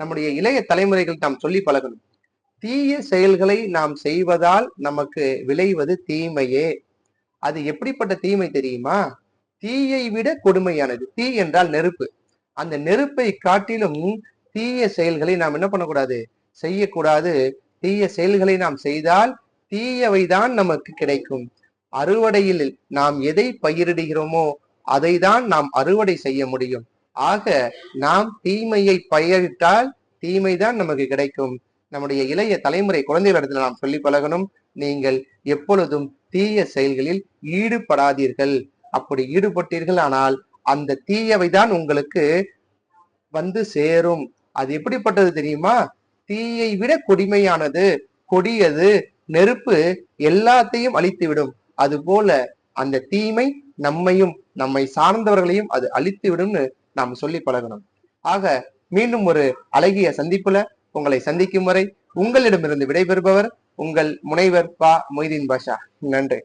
நம்முடைய இளைய தலைமுறைகள் நாம் சொல்லி பழகணும். தீய செயல்களை நாம் செய்வதால் நமக்கு விளைவது தீமையே. அது எப்படிப்பட்ட தீமை தெரியுமா? தீயை விட கொடுமையானது. தீ என்றால் நெருப்பு. அந்த நெருப்பை காட்டிலும் தீய செயல்களை நாம் என்ன பண்ணக்கூடாது? செய்யக்கூடாது. தீய செயல்களை நாம் செய்தால் தீயவைதான் நமக்கு கிடைக்கும். அறுவடையில் நாம் எதை பயிரிடுகிறோமோ அதை தான் நாம் அறுவடை செய்ய முடியும். ஆக நாம் தீமையை பயிரிட்டால் தீமைதான் நமக்கு கிடைக்கும். நம்முடைய இளைய தலைமுறை குழந்தைகளிடத்தில் நாம் சொல்லி பழகணும் நீங்கள் எப்பொழுதும் தீய செயல்களில் ஈடுபடாதீர்கள். அப்படி ஈடுபட்டீர்கள் ஆனால் அந்த தீயவை தான் உங்களுக்கு வந்து சேரும். அது எப்படிப்பட்டது தெரியுமா? தீயை விட கொடுமையானது கொடியது நெருப்பு எல்லாத்தையும் அழித்துவிடும். விடும் போல அந்த தீமை நம்மையும் நம்மை சார்ந்தவர்களையும் அது அழித்து விடும்னு நாம் சொல்லி பழகணும். ஆக மீண்டும் ஒரு அழகிய சந்திப்புல உங்களை சந்திக்கும் வரை உங்களிடமிருந்து விடைபெறுபவர் உங்கள் முனைவர் பா மொய்தீன் பாஷா. நன்றி.